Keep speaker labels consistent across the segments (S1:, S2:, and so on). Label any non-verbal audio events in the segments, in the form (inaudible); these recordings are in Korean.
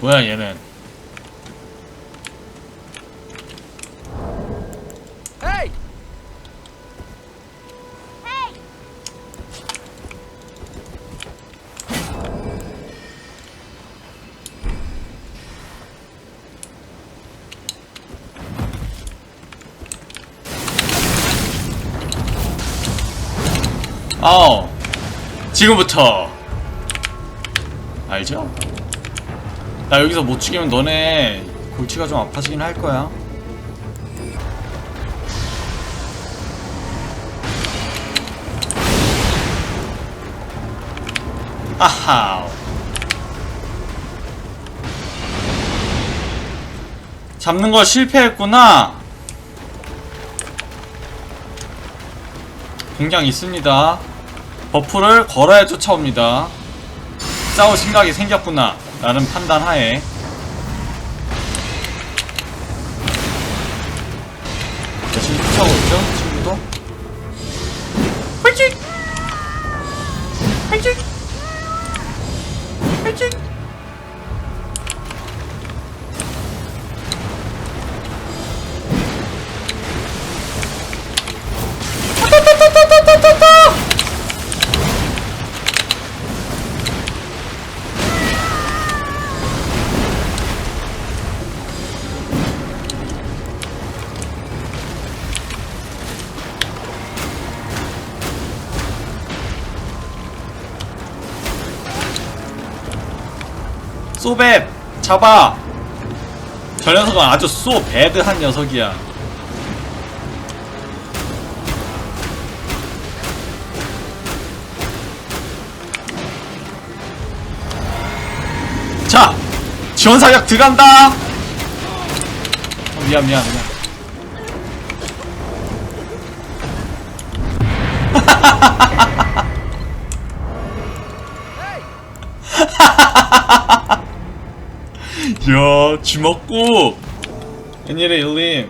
S1: 뭐야 얘는
S2: Hey!
S1: 아우 지금부터 알죠? 나 여기서 못 죽이면 너네 골치가 좀 아파지긴 할 거야 아하 잡는 거 실패했구나 공장 있습니다. 버프를 걸어야 쫓아옵니다. 싸울 생각이 생겼구나. 라는 판단 하에. 열심히 쫓아오고 있죠, 친구도? 화이팅! 화이팅! 소베 잡아. 저 녀석은 아주 소 배드한 녀석이야. 자 지원 사격 들어간다. 어, 미안 미안 미안 (laughs) (laughs) 야 주먹구 웬일에 일림?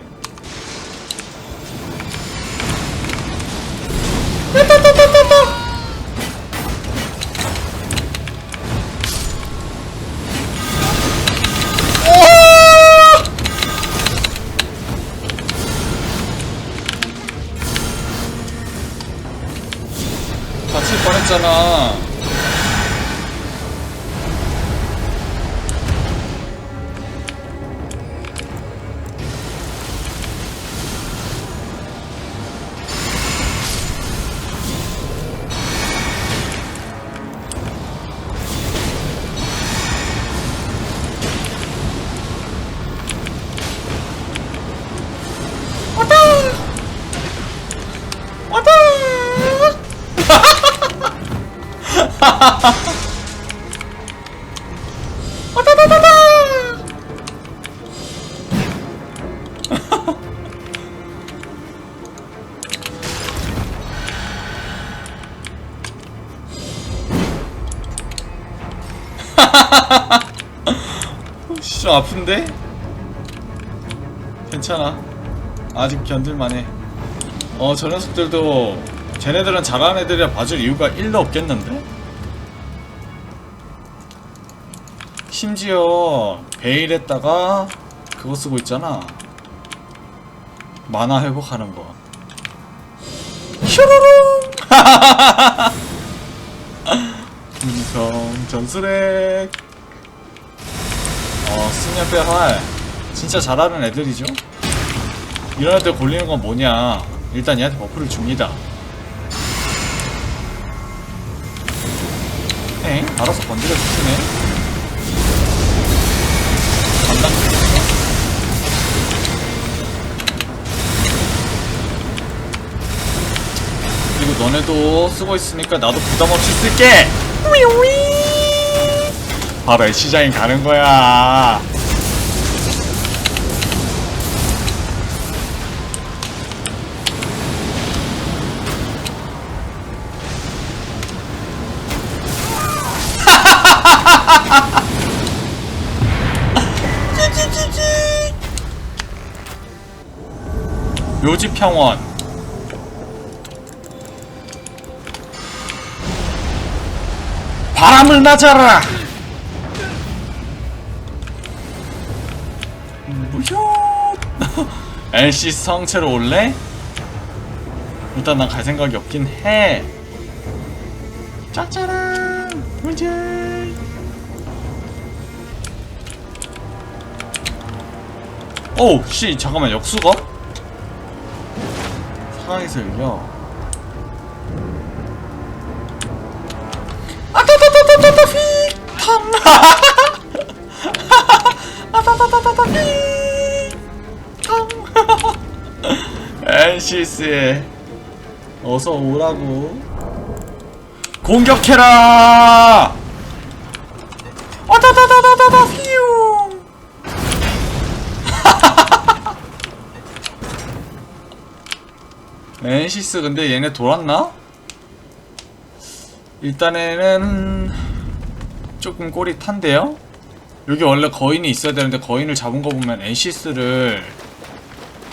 S1: 다칠 뻔했잖아 왔다다다다! 씨, 좀 아픈데? 괜찮아. 아직 견딜만해. 어, 저 녀석들도 쟤네들은 잘하는 애들이라 봐줄 이유가 1도 없겠는데? 심지어 베일에다가 그거 쓰고 있잖아. 만화 회복하는 거. 슈루룽! 인성 (laughs) 전술핵. 어, 승려빼 활. 진짜 잘하는 애들이죠? 이런 애들 골리는 건 뭐냐 일단 얘한테 버프를 줍니다 엥? 알아서 건드려 주시네 감당 그리고 너네도 쓰고 있으니까 나도 부담 없이 쓸게. 바로 시장에 가는 거야 (laughs) 묘지평원 바람을 맞아라! 무효! (laughs) NC 성체로 올래? 일단 난 갈 생각이 없긴 해 짜짜란! 문제! 오우 씨 잠깐만 역수가? 상황에서 열려. 아따따따따따따 휙! 탐! (laughs) 아따따따따따 휙! 탐! (laughs) 엔시스에 어서 오라고 공격해라! 엔시스 근데 얘네 돌았나? 일단에는 조금 꼬리 탄데요? 여기 원래 거인이 있어야 되는데 거인을 잡은 거 보면 엔시스를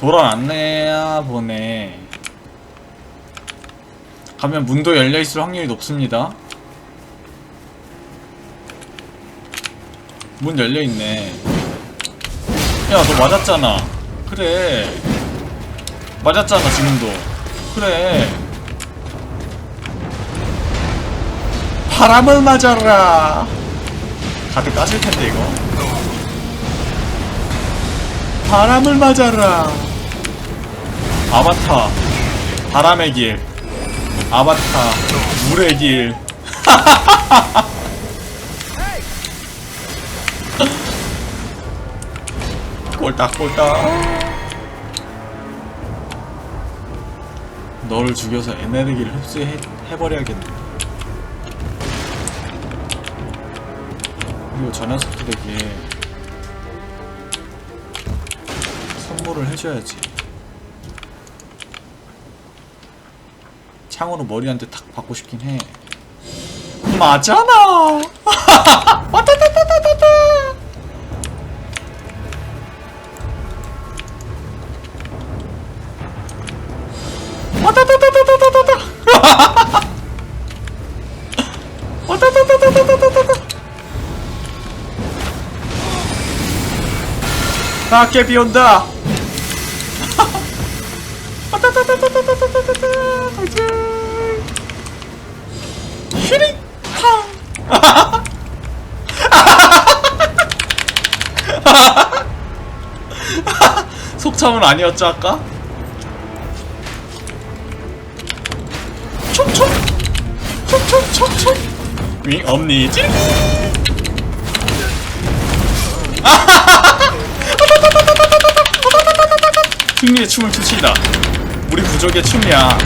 S1: 돌아놨네야 보네. 가면 문도 열려있을 확률이 높습니다. 문 열려있네. 야 너 맞았잖아. 그래. 맞았잖아 지금도 그래. 바람을 맞아라. 가드 까질 텐데 이거. 바람을 맞아라. 아바타. 바람의 길. 아바타. 물의 길. (laughs) 꼴딱 꼴딱 너를 죽여서 에너지를 흡수해버려야겠네. 그리고 저 녀석들에게 선물을 해줘야지. 창으로 머리 한대탁 받고 싶긴 해. 맞잖아! (laughs) 와타타타타타타 밖에 비온다. (laughs) 속참은 아니었죠 아까? 촉촉 촉촉 촉촉. 윙 엄니 찌르기 (laughs) 아하 승리의 춤을 추시다. 우리 부족의 춤이야